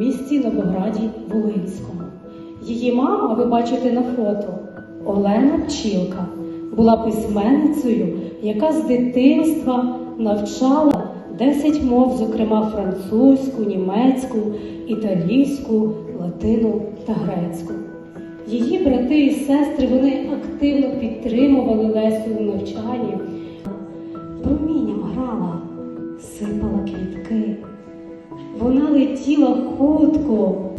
місті Новограді Волинському. Її мама, ви бачите на фото, Олена Пчілка, була письменницею, яка з дитинства навчала 10 мов, зокрема французьку, німецьку, італійську, латину та грецьку. Її брати і сестри вони активно підтримували Лесю у навчанні. Промінням грала, сипала квітки. Вона летіла хутко,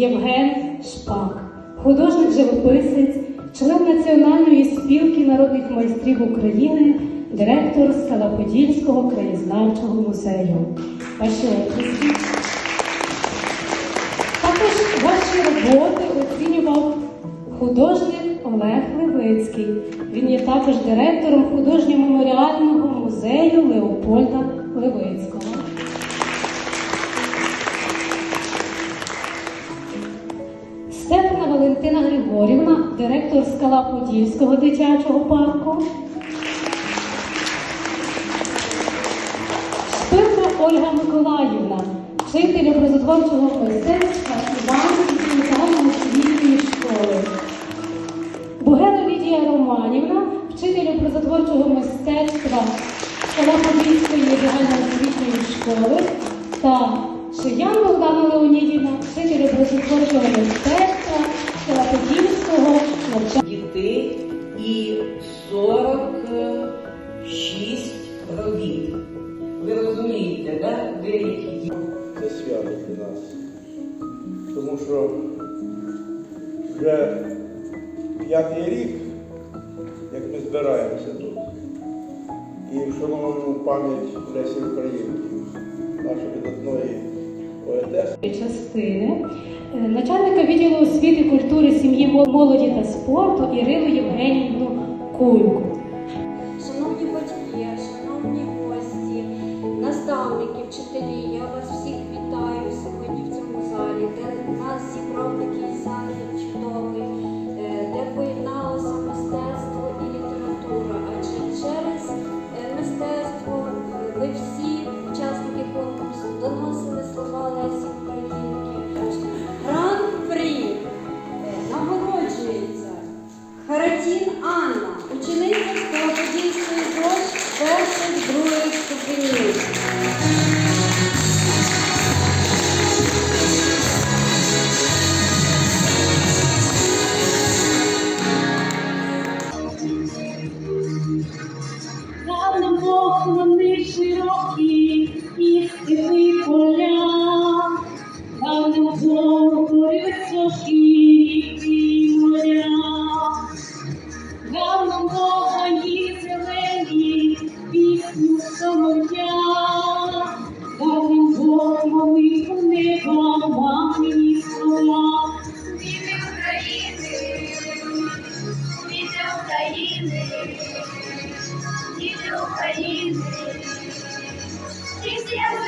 Євген Шпак, художник-живописець, член Національної спілки народних майстрів України, директор Скалаподільського краєзнавчого музею. Ваші. Також ваші роботи оцінював художник Олег Левицький. Він є також директором художньо-меморіального музею Леопольда Григорівна, директор Скала Подільського дитячого парку. Шпилка Ольга Миколаївна, вчитель образотворчого мистецтва Іванської загальноосвітньої школи. Бугела Лідія Романівна, вчитель образотворчого мистецтва Скала Подільської загальноосвітньої школи та Шиян Богдана Леонідівна, вчитель образотворчого мистецтва Скала Дітей і 46 робіт. Ви розумієте, да? деякі діти. це свято для нас. Тому що вже п'ятий рік, як ми збираємося тут, і вшановуємо пам'ять Лесі Українки, нашої видатної. Частини е, начальника відділу освіти, культури, сім'ї, молоді та спорту Ірину Євгенівну Куйку. Шановні батьки, шановні гості, наставники, вчителі, Солоничні роки і степи полі. Yeah.